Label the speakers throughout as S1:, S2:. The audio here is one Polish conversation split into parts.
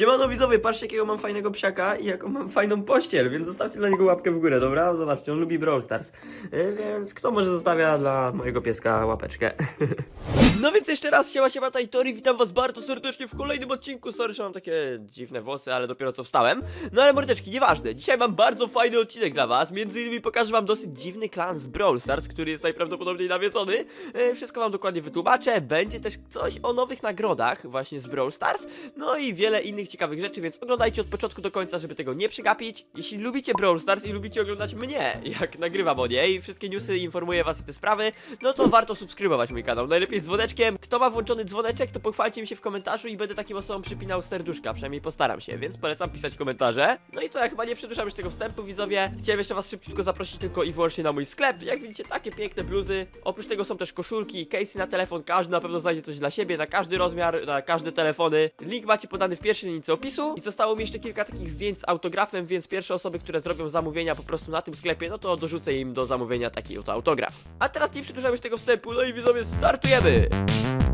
S1: Siemano widzowie, patrzcie jakiego mam fajnego psiaka i jaką mam fajną pościel, więc zostawcie dla niego łapkę w górę, dobra? Zobaczcie, on lubi Brawl Stars. E, Więc kto może zostawia dla mojego pieska łapeczkę? No więc jeszcze raz, siema, siema, Tori, witam was bardzo serdecznie w kolejnym odcinku. Sorry, że mam takie dziwne włosy, ale dopiero co wstałem. No ale mordeczki, nieważne. Dzisiaj mam bardzo fajny odcinek dla was. Między innymi pokażę wam dosyć dziwny klan z Brawl Stars, który jest najprawdopodobniej nawiedzony. E, Wszystko wam dokładnie wytłumaczę. Będzie też coś o nowych nagrodach właśnie z Brawl Stars. No i wiele innych ciekawych rzeczy, więc oglądajcie od początku do końca, żeby tego nie przegapić. Jeśli lubicie Brawl Stars i lubicie oglądać mnie, jak nagrywam o niej, wszystkie newsy informuję was o te sprawy, no to warto subskrybować mój kanał. Najlepiej z dzwoneczkiem. Kto ma włączony dzwoneczek, to pochwalcie mi się w komentarzu i będę takim osobom przypinał serduszka, przynajmniej postaram się, więc polecam pisać komentarze. No i co, ja chyba nie przedłużam już tego wstępu, widzowie. Chciałem jeszcze was szybciutko zaprosić tylko i wyłącznie na mój sklep. Jak widzicie, takie piękne bluzy. Oprócz tego są też koszulki, casey na telefon, każdy na pewno znajdzie coś dla siebie, na każdy rozmiar, na każde telefony. Link macie podany w pierwszej linijce opisu i zostało mi jeszcze kilka takich zdjęć z autografem, więc pierwsze osoby, które zrobią zamówienia po prostu na tym sklepie, no to dorzucę im do zamówienia taki oto autograf. A teraz nie przedłużam już tego wstępu, no i widzowie, startujemy! it.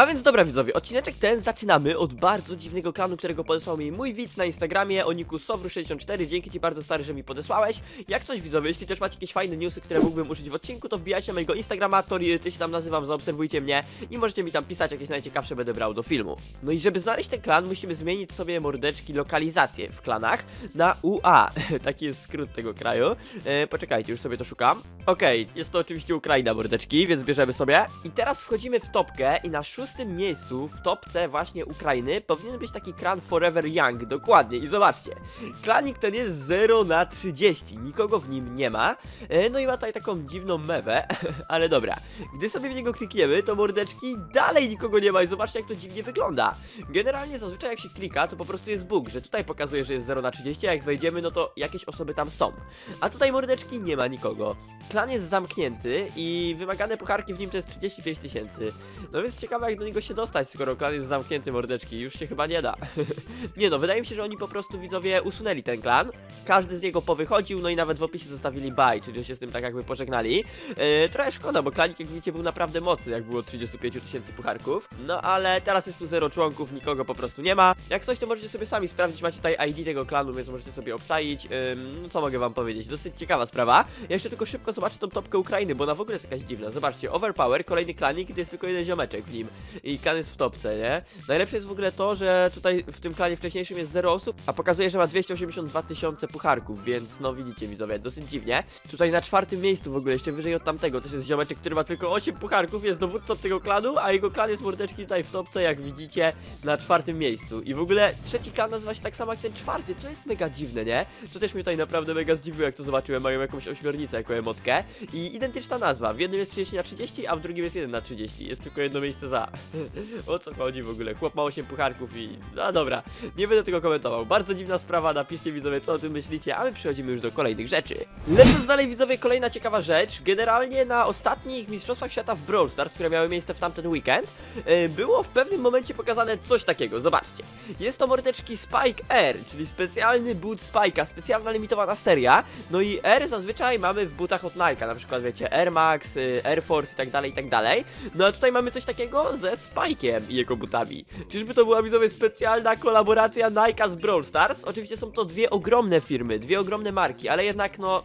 S1: A więc dobra widzowie, odcineczek ten zaczynamy od bardzo dziwnego klanu, którego podesłał mi mój widz na Instagramie o niku Sowru64, dzięki ci bardzo stary, że mi podesłałeś. Jak coś widzowie, jeśli też macie jakieś fajne newsy, które mógłbym użyć w odcinku, to wbijajcie na mojego Instagrama, Tori, ty się tam nazywam, zaobserwujcie mnie i możecie mi tam pisać, jakieś najciekawsze będę brał do filmu. No i żeby znaleźć ten klan, musimy zmienić sobie mordeczki lokalizację w klanach na UA, taki jest skrót tego kraju. E, poczekajcie, już sobie to szukam. Okej, jest to oczywiście Ukraina mordeczki, więc bierzemy sobie. I teraz wchodzimy w topkę i na szóstym miejscu w topce właśnie Ukrainy powinien być taki klan Forever Young, dokładnie. I zobaczcie, klanik ten jest 0 na 30, nikogo w nim nie ma. E, no i ma tutaj taką dziwną mewę, ale dobra. Gdy sobie w niego klikniemy, to mordeczki dalej nikogo nie ma i zobaczcie jak to dziwnie wygląda. Generalnie zazwyczaj jak się klika, to po prostu jest bóg, że tutaj pokazuje, że jest 0 na 30, a jak wejdziemy, no to jakieś osoby tam są. A tutaj mordeczki nie ma nikogo. Klan jest zamknięty i wymagane pucharki w nim to jest 35 tysięcy. No więc ciekawe jak do niego się dostać, skoro klan jest zamknięty mordeczki, już się chyba nie da. nie no, wydaje mi się, że oni po prostu widzowie usunęli ten klan. Każdy z niego powychodził, no i nawet w opisie zostawili bye, czyli się z tym tak jakby pożegnali. E, trochę szkoda, bo klanik jak widzicie był naprawdę mocny, jak było 35 tysięcy pucharków. No ale teraz jest tu zero członków, nikogo po prostu nie ma. Jak coś to możecie sobie sami sprawdzić, macie tutaj ID tego klanu, więc możecie sobie obczaić. Ym, no co mogę wam powiedzieć, dosyć ciekawa sprawa. Ja jeszcze tylko szybko zobaczę tą topkę Ukrainy, bo ona w ogóle jest jakaś dziwna. Zobaczcie, Overpower, kolejny klanik to jest tylko jeden ziomeczek w nim. I klan jest w topce, nie? Najlepsze jest w ogóle to, że tutaj w tym klanie wcześniejszym jest 0 osób, a pokazuje, że ma 282 tysiące pucharków, więc no widzicie widzowie, dosyć dziwnie. Tutaj na czwartym miejscu w ogóle, jeszcze wyżej od tamtego, też jest ziomeczek, który ma tylko 8 pucharków, jest dowódcą tego klanu, a jego klan jest mordeczki tutaj w topce, jak widzicie, na czwartym miejscu. I w ogóle trzeci klan nazywa się tak samo jak ten czwarty, to jest mega dziwne, nie? To też mnie tutaj naprawdę mega zdziwiło, jak to zobaczyłem, mają jakąś ośmiornicę jako emotkę i identyczna nazwa, w jednym jest 30 na 30, a w drugim jest 1 na 30, jest tylko jedno miejsce za. o co chodzi w ogóle? Chłop ma 8 pucharków i... No dobra, nie będę tego komentował. Bardzo dziwna sprawa, napiszcie widzowie co o tym myślicie, a my przechodzimy już do kolejnych rzeczy. Lecąc dalej widzowie, kolejna ciekawa rzecz. Generalnie na ostatnich Mistrzostwach Świata w Brawl Stars, które miały miejsce w tamten weekend, yy, było w pewnym momencie pokazane coś takiego, zobaczcie. Jest to mordeczki Spike R, czyli specjalny boot Spike'a, specjalna limitowana seria. No i R zazwyczaj mamy w butach od Nike'a, na przykład wiecie Air Max, y, Air Force i tak dalej, i tak dalej. No a tutaj mamy coś takiego ze Spike'iem i jego butami. Czyżby to była widzowie specjalna kolaboracja Nike'a z Brawl Stars? Oczywiście są to dwie ogromne firmy, dwie ogromne marki, ale jednak no...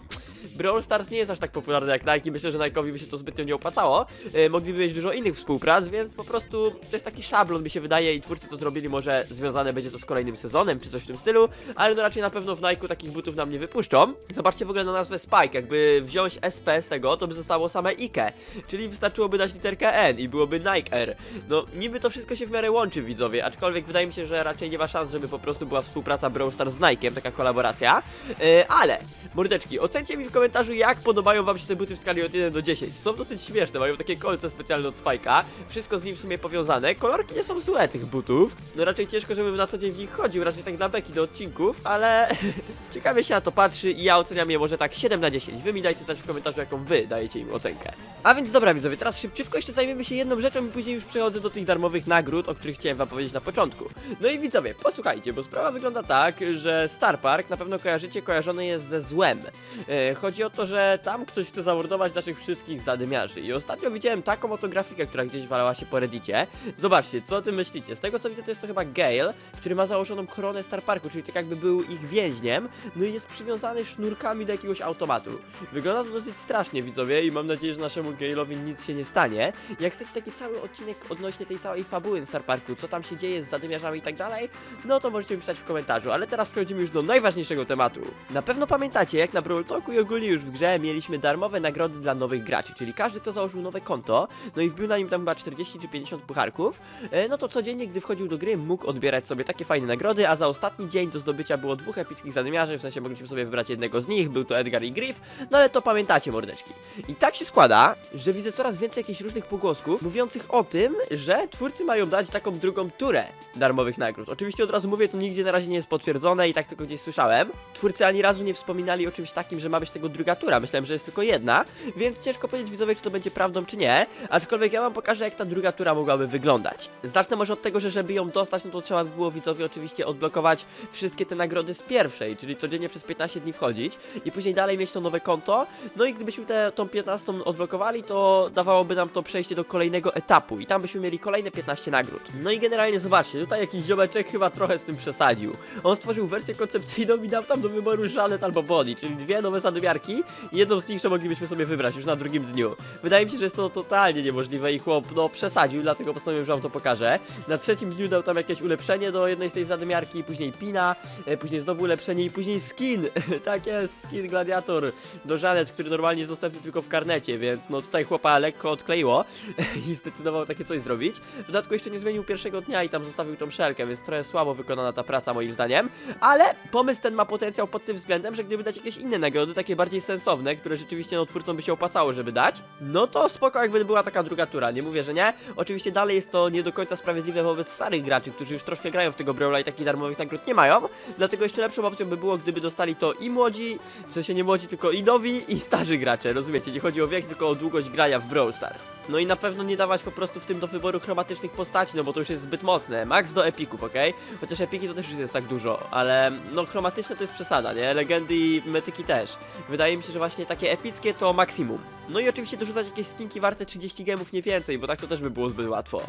S1: Brawl Stars nie jest aż tak popularny jak Nike myślę, że Nike'owi by się to zbytnio nie opłacało. E, mogliby mieć dużo innych współprac, więc po prostu to jest taki szablon mi się wydaje i twórcy to zrobili, może związane będzie to z kolejnym sezonem czy coś w tym stylu, ale no raczej na pewno w Nike'u takich butów nam nie wypuszczą. Zobaczcie w ogóle na nazwę Spike, jakby wziąć SP z tego, to by zostało same Ike, czyli wystarczyłoby dać literkę N i byłoby Nike Air. No niby to wszystko się w miarę łączy widzowie, aczkolwiek wydaje mi się, że raczej nie ma szans, żeby po prostu była współpraca Brawl Stars z Nike'em, taka kolaboracja. E, ale, mordeczki, ocencie mi w komentarzu jak podobają wam się te buty w skali od 1 do 10. Są dosyć śmieszne, mają takie kolce specjalne od Spike'a, wszystko z nim w sumie powiązane, kolorki nie są złe tych butów, no raczej ciężko, żebym na co dzień w nich chodził, raczej tak dla beki do odcinków, ale ciekawie się na to patrzy i ja oceniam je może tak 7 na 10. Wy mi dajcie znać w komentarzu jaką wy dajecie im ocenkę. A więc dobra widzowie, teraz szybciutko jeszcze zajmiemy się jedną rzeczą i później już przechodzę do tych darmowych nagród, o których chciałem wam powiedzieć na początku. No i widzowie, posłuchajcie, bo sprawa wygląda tak, że Star Park na pewno kojarzycie, kojarzony jest ze złem. E, chodzi o to, że tam ktoś chce zamordować naszych wszystkich zadymiarzy. I ostatnio widziałem taką oto grafikę, która gdzieś walała się po reddicie. Zobaczcie, co o tym myślicie? Z tego co widzę, to jest to chyba Gale, który ma założoną koronę Star Parku, czyli tak jakby był ich więźniem, no i jest przywiązany sznurkami do jakiegoś automatu. Wygląda to dosyć strasznie, widzowie, i mam nadzieję, że naszemu Gale'owi nic się nie stanie. Jak chcecie taki cały odcinek odnośnie tej całej fabuły Star Parku, co tam się dzieje z zadymiarzami i tak dalej, no to możecie mi pisać w komentarzu. Ale teraz przechodzimy już do najważniejszego tematu. Na pewno pamiętacie, jak na Brawl Talku i ogólnie już w grze mieliśmy darmowe nagrody dla nowych graczy, czyli każdy, kto założył nowe konto, no i wbił na nim tam chyba 40 czy 50 pucharków, e, no to codziennie, gdy wchodził do gry, mógł odbierać sobie takie fajne nagrody, a za ostatni dzień do zdobycia było dwóch epickich zadymiarzy, w sensie mogliśmy sobie wybrać jednego z nich, był to Edgar i Griff, no ale to pamiętacie, mordeczki. I tak się składa, że widzę coraz więcej jakichś różnych pogłosków mówiących o tym, że twórcy mają dać taką drugą turę darmowych nagród. Oczywiście od razu mówię, to nigdzie na razie nie jest potwierdzone i tak tylko gdzieś słyszałem. Twórcy ani razu nie wspominali o czymś takim, że ma być tego druga tura. Myślałem, że jest tylko jedna, więc ciężko powiedzieć widzowie, czy to będzie prawdą, czy nie. Aczkolwiek ja wam pokażę, jak ta druga tura mogłaby wyglądać. Zacznę może od tego, że żeby ją dostać, no to trzeba by było widzowie oczywiście odblokować wszystkie te nagrody z pierwszej, czyli codziennie przez 15 dni wchodzić i później dalej mieć to nowe konto. No i gdybyśmy tę tą 15 odblokowali, to dawałoby nam to przejście do kolejnego etapu i tam byśmy mieli kolejne 15 nagród. No i generalnie zobaczcie, tutaj jakiś ziomeczek chyba trochę z tym przesadził. On stworzył wersję koncepcyjną i dał tam do wyboru Żanet albo Body, czyli dwie nowe zadymiarki i jedną z nich, że moglibyśmy sobie wybrać już na drugim dniu. Wydaje mi się, że jest to totalnie niemożliwe i chłop, no, przesadził, dlatego postanowiłem, że wam to pokażę. Na trzecim dniu dał tam jakieś ulepszenie do jednej z tej zadymiarki, później pina, e, później znowu ulepszenie i później skin. tak jest, skin gladiator do Żanet, który normalnie jest dostępny tylko w karnecie, więc no tutaj chłopa lekko odkleiło i zdecydował takie coś zrobić. W dodatku jeszcze nie zmienił pierwszego dnia i tam zostawił tą szelkę, więc trochę słabo wykonana ta praca moim zdaniem, ale pomysł ten ma potencjał pod tym względem, że gdyby dać jakieś inne nagrody, takie bardziej sensowne, które rzeczywiście no twórcom by się opłacało, żeby dać, no to spoko jakby była taka druga tura, nie mówię, że nie. Oczywiście dalej jest to nie do końca sprawiedliwe wobec starych graczy, którzy już troszkę grają w tego Brawla i takich darmowych nagród nie mają, dlatego jeszcze lepszą opcją by było, gdyby dostali to i młodzi, w sensie nie młodzi, tylko i nowi, i starzy gracze, rozumiecie? Nie chodzi o wiek, tylko o grania w Brawl Stars. No i na pewno nie dawać po prostu w tym do wyboru chromatycznych postaci, no bo to już jest zbyt mocne. Max do epików, okej? Chociaż epiki to też już jest tak dużo, ale no chromatyczne to jest przesada, nie? Legendy i metyki też. Wydaje mi się, że właśnie takie epickie to maksimum. No i oczywiście dorzucać jakieś skinki warte 30 gemów, nie więcej, bo tak to też by było zbyt łatwo.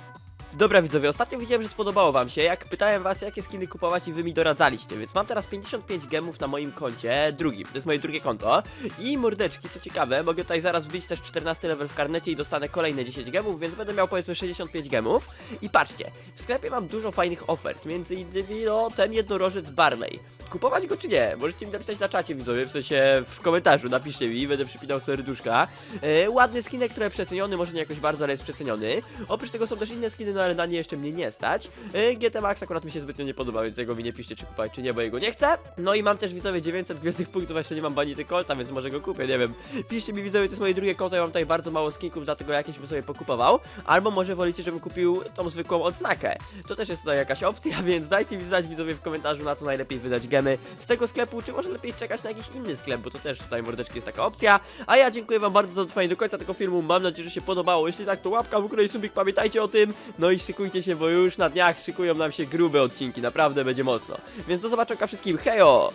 S1: Dobra widzowie, ostatnio widziałem, że spodobało wam się, jak pytałem was jakie skiny kupować i wy mi doradzaliście, więc mam teraz 55 gemów na moim koncie, drugim, to jest moje drugie konto i mordeczki, co ciekawe, mogę tutaj zaraz wbić też 14 level w karnecie i dostanę kolejne 10 gemów, więc będę miał powiedzmy 65 gemów i patrzcie, w sklepie mam dużo fajnych ofert, między innymi no, ten jednorożec Barley. Kupować go czy nie? Możecie mi napisać na czacie widzowie, w sensie w komentarzu, napiszcie mi, będę przypinał serduszka. E, ładny skinek, trochę przeceniony, może nie jakoś bardzo, ale jest przeceniony. Oprócz tego są też inne skiny, no ale na nie jeszcze mnie nie stać. E, GT Max akurat mi się zbytnio nie podoba, więc jego mi nie piszcie, czy kupować, czy nie, bo jego nie chcę. No i mam też widzowie 900 gwiezdnych punktów, jeszcze nie mam banity Colta, więc może go kupię, nie wiem. Piszcie mi widzowie, to jest moje drugie konto, ja mam tutaj bardzo mało skinków, dlatego jakieś bym sobie pokupował. Albo może wolicie, żebym kupił tą zwykłą odznakę. To też jest tutaj jakaś opcja, więc dajcie mi znać widzowie w komentarzu, na co najlepiej wydać gemy z tego sklepu, czy może lepiej czekać na jakiś inny sklep, bo to też tutaj mordeczki jest taka opcja. A ja dziękuję wam bardzo za dotrwanie do końca tego filmu, mam nadzieję, że się podobało. Jeśli tak, to łapka w górę i subik, pamiętajcie o tym. No i szykujcie się, bo już na dniach szykują nam się grube odcinki, naprawdę będzie mocno. Więc do zobaczenia wszystkim, hejo!